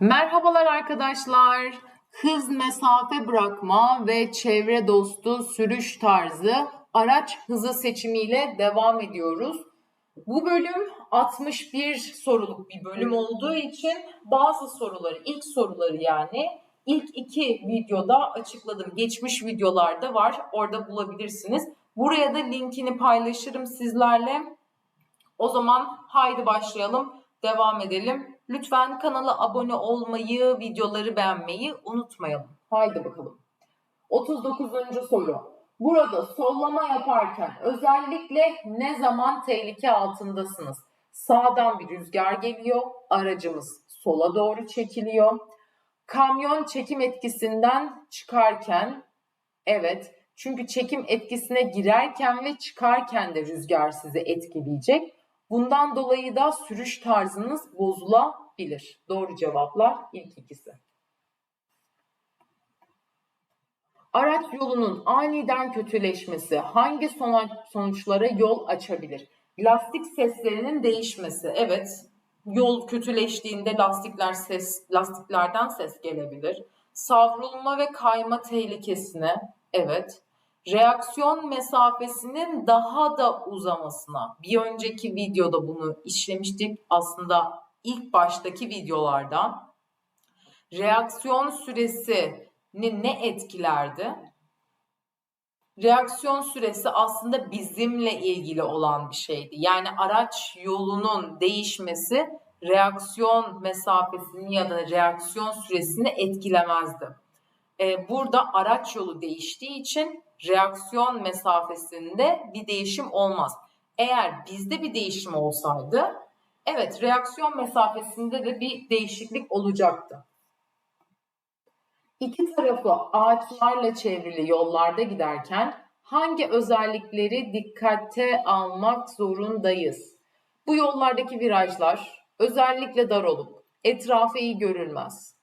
Merhabalar arkadaşlar. Hız mesafe bırakma ve çevre dostu sürüş tarzı araç hızı seçimiyle devam ediyoruz. Bu bölüm 61 soruluk bir bölüm olduğu için bazı soruları, ilk soruları yani ilk iki videoda açıkladım. Geçmiş videolarda var. Orada bulabilirsiniz. Buraya da linkini paylaşırım sizlerle. O zaman haydi başlayalım, devam edelim. Lütfen kanala abone olmayı, videoları beğenmeyi unutmayalım. Haydi bakalım. 39. soru. Burada sollama yaparken özellikle ne zaman tehlike altındasınız? Sağdan bir rüzgar geliyor, aracımız sola doğru çekiliyor. Kamyon çekim etkisinden çıkarken, evet çünkü çekim etkisine girerken ve çıkarken de rüzgar sizi etkileyecek. Bundan dolayı da sürüş tarzınız bozulabilir. Doğru cevaplar ilk ikisi. Araç yolunun aniden kötüleşmesi hangi sonuçlara yol açabilir? Lastik seslerinin değişmesi. Evet, yol kötüleştiğinde lastikler ses lastiklerden ses gelebilir. Savrulma ve kayma tehlikesine. Evet. Reaksiyon mesafesinin daha da uzamasına. Bir önceki videoda bunu işlemiştik. Aslında ilk baştaki videolarda reaksiyon süresi ne etkilerdi? Reaksiyon süresi aslında bizimle ilgili olan bir şeydi. Yani araç yolunun değişmesi reaksiyon mesafesini ya da reaksiyon süresini etkilemezdi. Ee, burada araç yolu değiştiği için reaksiyon mesafesinde bir değişim olmaz. Eğer bizde bir değişim olsaydı, evet reaksiyon mesafesinde de bir değişiklik olacaktı. İki tarafı ağaçlarla çevrili yollarda giderken hangi özellikleri dikkate almak zorundayız? Bu yollardaki virajlar özellikle dar olup etrafı iyi görülmez.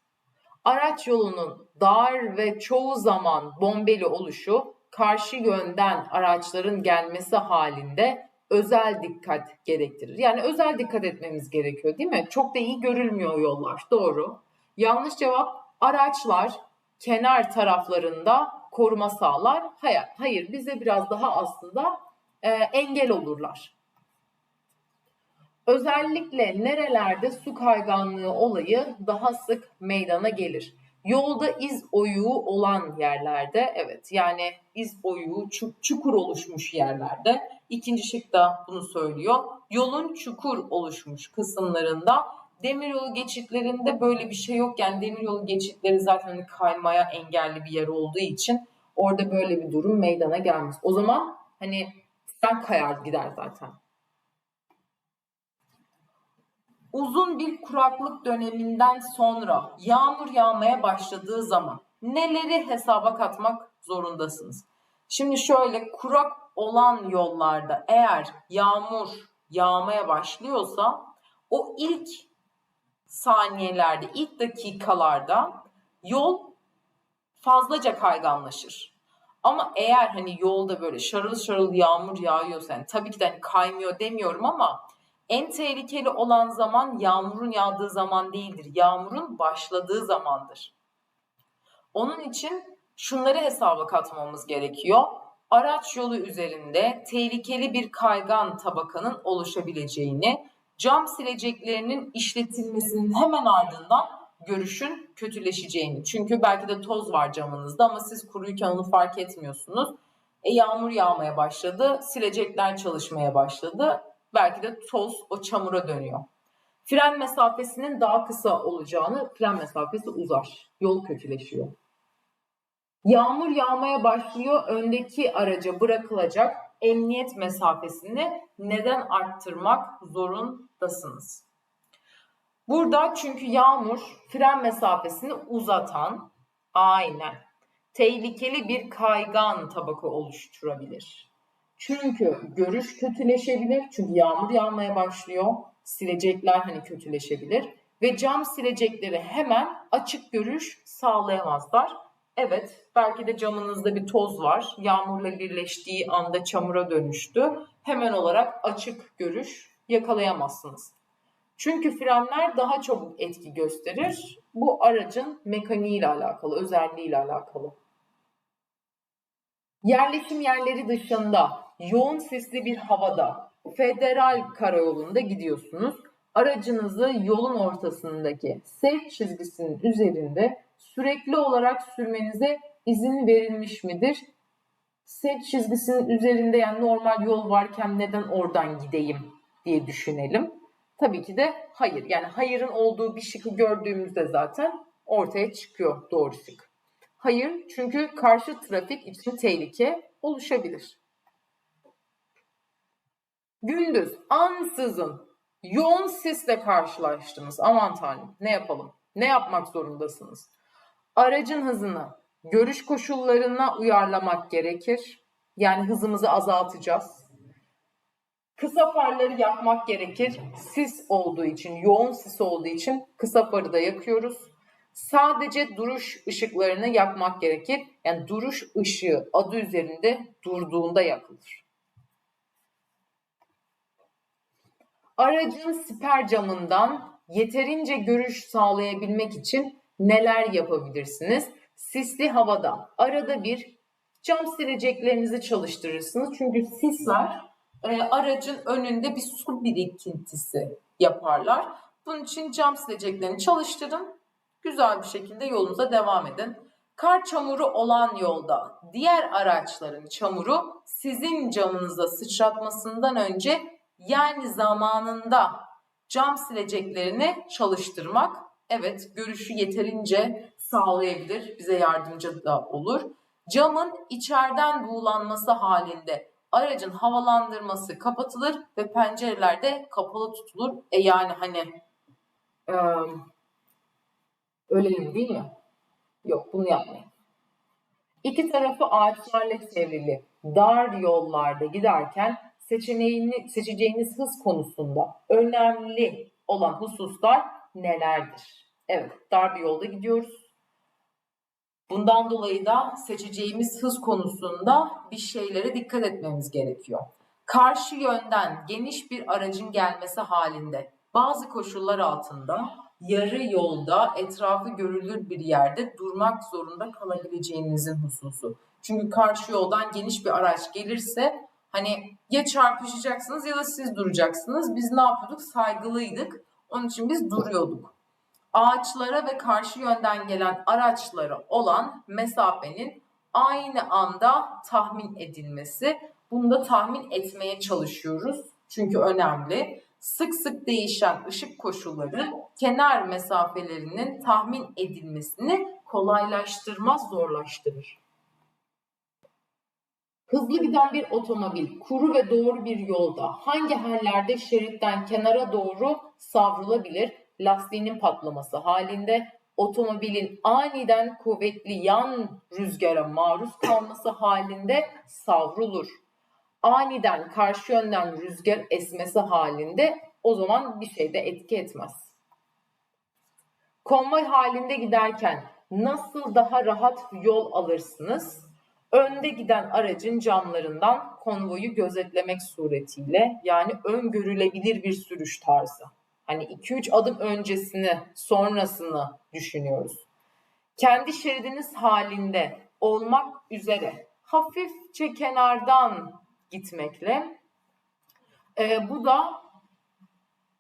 Araç yolunun dar ve çoğu zaman bombeli oluşu karşı yönden araçların gelmesi halinde özel dikkat gerektirir. Yani özel dikkat etmemiz gerekiyor değil mi? Çok da iyi görülmüyor yollar. Doğru. Yanlış cevap araçlar kenar taraflarında koruma sağlar. Hayır, hayır bize biraz daha aslında e, engel olurlar. Özellikle nerelerde su kayganlığı olayı daha sık meydana gelir. Yolda iz oyuğu olan yerlerde evet yani iz oyuğu çukur oluşmuş yerlerde ikinci şık da bunu söylüyor. Yolun çukur oluşmuş kısımlarında demiryolu geçitlerinde böyle bir şey yok. Yani demiryolu geçitleri zaten hani kaymaya engelli bir yer olduğu için orada böyle bir durum meydana gelmez. O zaman hani sen kayar gider zaten. Uzun bir kuraklık döneminden sonra yağmur yağmaya başladığı zaman neleri hesaba katmak zorundasınız? Şimdi şöyle kurak olan yollarda eğer yağmur yağmaya başlıyorsa o ilk saniyelerde, ilk dakikalarda yol fazlaca kayganlaşır. Ama eğer hani yolda böyle şarıl şarıl yağmur yağıyorsa yani tabii ki de hani kaymıyor demiyorum ama en tehlikeli olan zaman yağmurun yağdığı zaman değildir. Yağmurun başladığı zamandır. Onun için şunları hesaba katmamız gerekiyor. Araç yolu üzerinde tehlikeli bir kaygan tabakanın oluşabileceğini, cam sileceklerinin işletilmesinin hemen ardından görüşün kötüleşeceğini. Çünkü belki de toz var camınızda ama siz kuruyken onu fark etmiyorsunuz. E, yağmur yağmaya başladı, silecekler çalışmaya başladı belki de toz o çamura dönüyor. Fren mesafesinin daha kısa olacağını, fren mesafesi uzar. Yol kötüleşiyor. Yağmur yağmaya başlıyor. Öndeki araca bırakılacak emniyet mesafesini neden arttırmak zorundasınız? Burada çünkü yağmur fren mesafesini uzatan aynen tehlikeli bir kaygan tabaka oluşturabilir. Çünkü görüş kötüleşebilir. Çünkü yağmur yağmaya başlıyor. Silecekler hani kötüleşebilir. Ve cam silecekleri hemen açık görüş sağlayamazlar. Evet belki de camınızda bir toz var. Yağmurla birleştiği anda çamura dönüştü. Hemen olarak açık görüş yakalayamazsınız. Çünkü frenler daha çabuk etki gösterir. Bu aracın mekaniğiyle alakalı, özelliğiyle alakalı. Yerleşim yerleri dışında yoğun sisli bir havada federal karayolunda gidiyorsunuz. Aracınızı yolun ortasındaki sevk çizgisinin üzerinde sürekli olarak sürmenize izin verilmiş midir? Sevk çizgisinin üzerinde yani normal yol varken neden oradan gideyim diye düşünelim. Tabii ki de hayır. Yani hayırın olduğu bir şıkı gördüğümüzde zaten ortaya çıkıyor doğru şık. Hayır çünkü karşı trafik için tehlike oluşabilir. Gündüz ansızın yoğun sisle karşılaştınız. Aman tanrım ne yapalım? Ne yapmak zorundasınız? Aracın hızını görüş koşullarına uyarlamak gerekir. Yani hızımızı azaltacağız. Kısa farları yakmak gerekir. Sis olduğu için, yoğun sis olduğu için kısa farı da yakıyoruz. Sadece duruş ışıklarını yakmak gerekir. Yani duruş ışığı adı üzerinde durduğunda yakılır. Aracın siper camından yeterince görüş sağlayabilmek için neler yapabilirsiniz? Sisli havada arada bir cam sileceklerinizi çalıştırırsınız. Çünkü sisler e, aracın önünde bir su birikintisi yaparlar. Bunun için cam sileceklerini çalıştırın. Güzel bir şekilde yolunuza devam edin. Kar çamuru olan yolda diğer araçların çamuru sizin camınıza sıçratmasından önce yani zamanında cam sileceklerini çalıştırmak evet görüşü yeterince sağlayabilir, bize yardımcı da olur. Camın içeriden buğulanması halinde aracın havalandırması kapatılır ve pencereler de kapalı tutulur. E yani hani e, ölelim değil mi? Yok bunu yapmayın. İki tarafı ağaçlarla çevrili dar yollarda giderken seçeneğini seçeceğiniz hız konusunda önemli olan hususlar nelerdir? Evet, dar bir yolda gidiyoruz. Bundan dolayı da seçeceğimiz hız konusunda bir şeylere dikkat etmemiz gerekiyor. Karşı yönden geniş bir aracın gelmesi halinde bazı koşullar altında yarı yolda etrafı görülür bir yerde durmak zorunda kalabileceğinizin hususu. Çünkü karşı yoldan geniş bir araç gelirse hani ya çarpışacaksınız ya da siz duracaksınız. Biz ne yapıyorduk? Saygılıydık. Onun için biz duruyorduk ağaçlara ve karşı yönden gelen araçlara olan mesafenin aynı anda tahmin edilmesi. Bunu da tahmin etmeye çalışıyoruz. Çünkü önemli. Sık sık değişen ışık koşulları kenar mesafelerinin tahmin edilmesini kolaylaştırmaz, zorlaştırır. Hızlı giden bir otomobil kuru ve doğru bir yolda hangi hallerde şeritten kenara doğru savrulabilir? lastiğinin patlaması halinde otomobilin aniden kuvvetli yan rüzgara maruz kalması halinde savrulur. Aniden karşı yönden rüzgar esmesi halinde o zaman bir şeyde etki etmez. Konvoy halinde giderken nasıl daha rahat yol alırsınız? Önde giden aracın camlarından konvoyu gözetlemek suretiyle yani öngörülebilir bir sürüş tarzı. Hani 2-3 adım öncesini, sonrasını düşünüyoruz. Kendi şeridiniz halinde olmak üzere hafifçe kenardan gitmekle e, bu da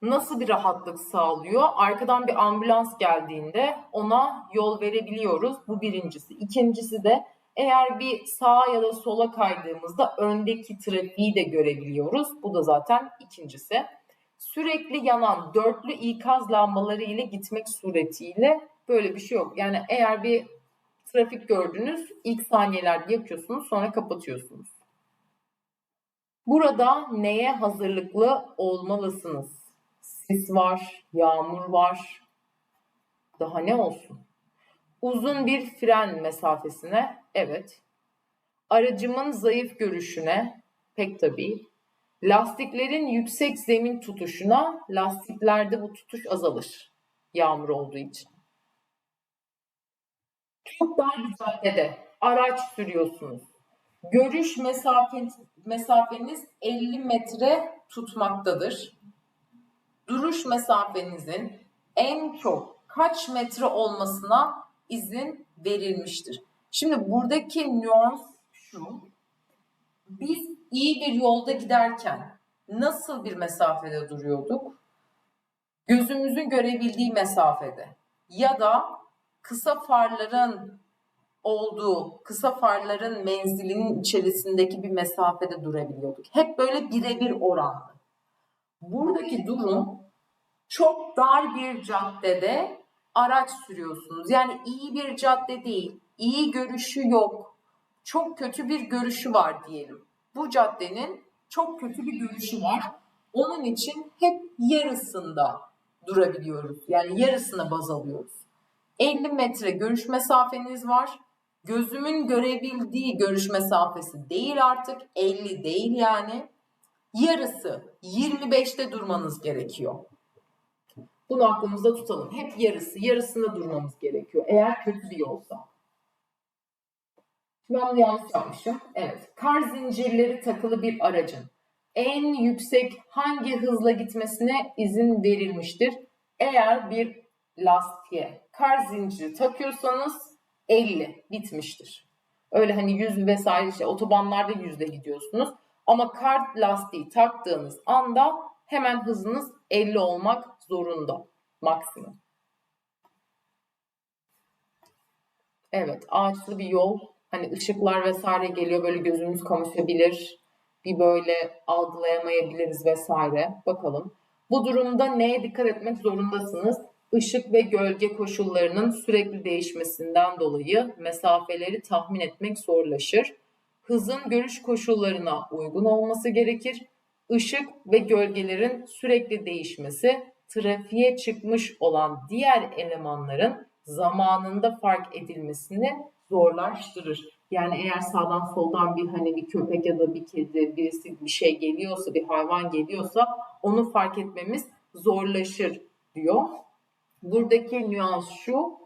nasıl bir rahatlık sağlıyor? Arkadan bir ambulans geldiğinde ona yol verebiliyoruz. Bu birincisi. İkincisi de eğer bir sağa ya da sola kaydığımızda öndeki trafiği de görebiliyoruz. Bu da zaten ikincisi sürekli yanan dörtlü ikaz lambaları ile gitmek suretiyle böyle bir şey yok. Yani eğer bir trafik gördünüz ilk saniyelerde yakıyorsunuz sonra kapatıyorsunuz. Burada neye hazırlıklı olmalısınız? Sis var, yağmur var. Daha ne olsun? Uzun bir fren mesafesine evet. Aracımın zayıf görüşüne pek tabii Lastiklerin yüksek zemin tutuşuna lastiklerde bu tutuş azalır. Yağmur olduğu için. Çok dar bir caddede araç sürüyorsunuz. Görüş mesafeniz 50 metre tutmaktadır. duruş mesafenizin en çok kaç metre olmasına izin verilmiştir. Şimdi buradaki nüans şu. Biz iyi bir yolda giderken nasıl bir mesafede duruyorduk? Gözümüzün görebildiği mesafede ya da kısa farların olduğu, kısa farların menzilinin içerisindeki bir mesafede durabiliyorduk. Hep böyle birebir oranlı. Buradaki durum çok dar bir caddede araç sürüyorsunuz. Yani iyi bir cadde değil, iyi görüşü yok, çok kötü bir görüşü var diyelim. Bu caddenin çok kötü bir görüşü var. Onun için hep yarısında durabiliyoruz. Yani yarısına baz alıyoruz. 50 metre görüş mesafeniz var. Gözümün görebildiği görüş mesafesi değil artık. 50 değil yani. Yarısı 25'te durmanız gerekiyor. Bunu aklımızda tutalım. Hep yarısı, yarısında durmamız gerekiyor. Eğer kötü bir yolsa. Ben bunu yanlış yapmışım. Evet. Kar zincirleri takılı bir aracın en yüksek hangi hızla gitmesine izin verilmiştir? Eğer bir lastiğe kar zinciri takıyorsanız 50 bitmiştir. Öyle hani 100 vesaire işte otobanlarda 100'de gidiyorsunuz. Ama kar lastiği taktığınız anda hemen hızınız 50 olmak zorunda maksimum. Evet ağaçlı bir yol. Hani ışıklar vesaire geliyor böyle gözümüz kamaşabilir. Bir böyle algılayamayabiliriz vesaire. Bakalım. Bu durumda neye dikkat etmek zorundasınız? Işık ve gölge koşullarının sürekli değişmesinden dolayı mesafeleri tahmin etmek zorlaşır. Hızın görüş koşullarına uygun olması gerekir. Işık ve gölgelerin sürekli değişmesi trafiğe çıkmış olan diğer elemanların zamanında fark edilmesini zorlaştırır. Yani eğer sağdan soldan bir hani bir köpek ya da bir kedi birisi bir şey geliyorsa bir hayvan geliyorsa onu fark etmemiz zorlaşır diyor. Buradaki nüans şu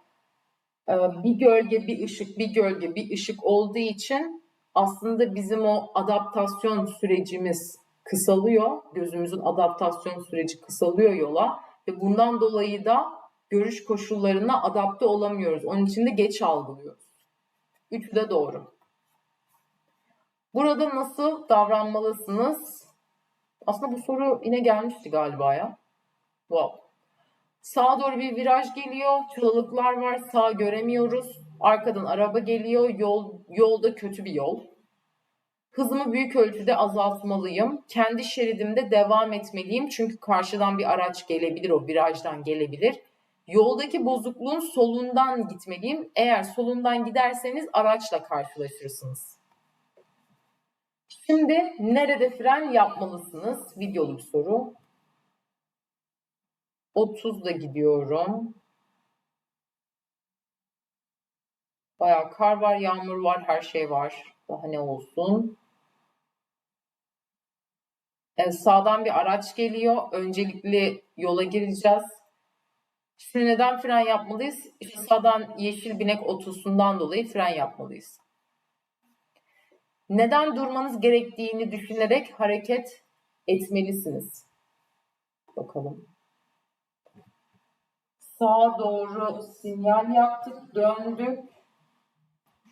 e, bir gölge bir ışık bir gölge bir ışık olduğu için aslında bizim o adaptasyon sürecimiz kısalıyor. Gözümüzün adaptasyon süreci kısalıyor yola ve bundan dolayı da görüş koşullarına adapte olamıyoruz. Onun için de geç algılıyoruz. Üçü de doğru. Burada nasıl davranmalısınız? Aslında bu soru yine gelmişti galiba ya. Wow. Sağa doğru bir viraj geliyor. Çalılıklar var. Sağ göremiyoruz. Arkadan araba geliyor. Yol yolda kötü bir yol. Hızımı büyük ölçüde azaltmalıyım. Kendi şeridimde devam etmeliyim. Çünkü karşıdan bir araç gelebilir. O virajdan gelebilir. Yoldaki bozukluğun solundan gitmeliyim. Eğer solundan giderseniz araçla karşılaşırsınız. Şimdi nerede fren yapmalısınız? Videolu bir soru. 30'da gidiyorum. Bayağı kar var, yağmur var, her şey var. Daha ne olsun? Evet, sağdan bir araç geliyor. Öncelikli yola gireceğiz. Şimdi neden fren yapmalıyız? İşte sağdan yeşil binek otosundan dolayı fren yapmalıyız. Neden durmanız gerektiğini düşünerek hareket etmelisiniz. Bakalım. Sağa doğru sinyal yaptık, döndük.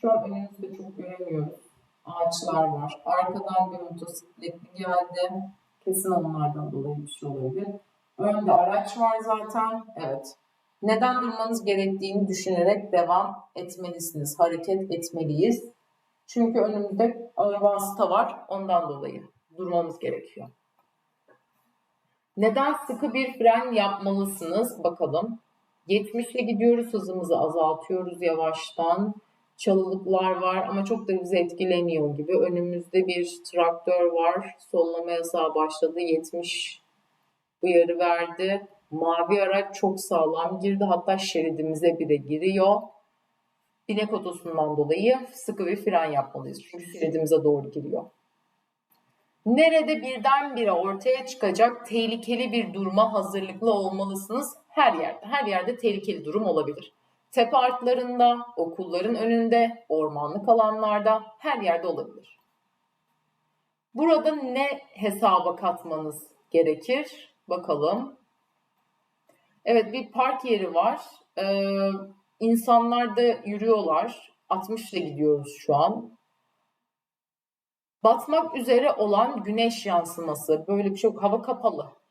Şu an önümüzde çok göremiyoruz. Ağaçlar var. Arkadan bir motosikletli geldi. Kesin onlardan dolayı bir şey olabilir. Önde araç var zaten. Evet. Neden durmanız gerektiğini düşünerek devam etmelisiniz. Hareket etmeliyiz. Çünkü önümüzde ağır vasıta var. Ondan dolayı durmamız gerekiyor. Neden sıkı bir fren yapmalısınız? Bakalım. 70'le gidiyoruz. Hızımızı azaltıyoruz yavaştan. Çalılıklar var ama çok da bizi etkilemiyor gibi. Önümüzde bir traktör var. Sollama yasağı başladı. 70 uyarı verdi. Mavi araç çok sağlam girdi. Hatta şeridimize bile giriyor. Binek otosundan dolayı sıkı bir fren yapmalıyız. Çünkü şeridimize doğru giriyor. Nerede birdenbire ortaya çıkacak tehlikeli bir duruma hazırlıklı olmalısınız? Her yerde. Her yerde tehlikeli durum olabilir. Tepe artlarında, okulların önünde, ormanlık alanlarda her yerde olabilir. Burada ne hesaba katmanız gerekir? Bakalım. Evet bir park yeri var. Ee, insanlar da yürüyorlar. 60 ile gidiyoruz şu an. Batmak üzere olan güneş yansıması. Böyle bir şey. Hava kapalı.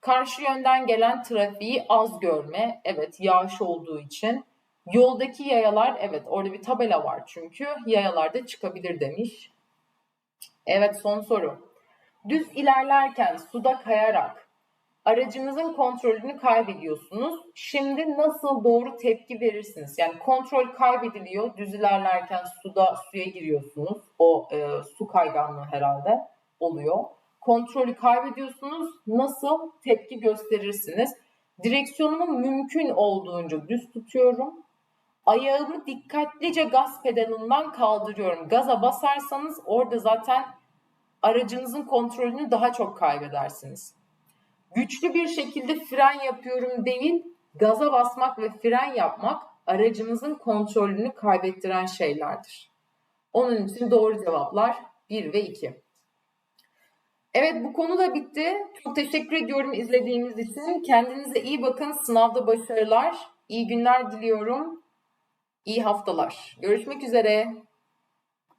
Karşı yönden gelen trafiği az görme. Evet yağış olduğu için. Yoldaki yayalar evet orada bir tabela var çünkü yayalarda çıkabilir demiş. Evet son soru. Düz ilerlerken suda kayarak aracınızın kontrolünü kaybediyorsunuz. Şimdi nasıl doğru tepki verirsiniz? Yani kontrol kaybediliyor. Düz ilerlerken suda suya giriyorsunuz. O e, su kayganlığı herhalde oluyor. Kontrolü kaybediyorsunuz. Nasıl tepki gösterirsiniz? Direksiyonumu mümkün olduğunca düz tutuyorum. Ayağımı dikkatlice gaz pedalından kaldırıyorum. Gaza basarsanız orada zaten aracınızın kontrolünü daha çok kaybedersiniz. Güçlü bir şekilde fren yapıyorum değil, gaza basmak ve fren yapmak aracınızın kontrolünü kaybettiren şeylerdir. Onun için doğru cevaplar 1 ve 2. Evet bu konu da bitti. Çok teşekkür ediyorum izlediğiniz için. Kendinize iyi bakın. Sınavda başarılar. İyi günler diliyorum. İyi haftalar. Görüşmek üzere.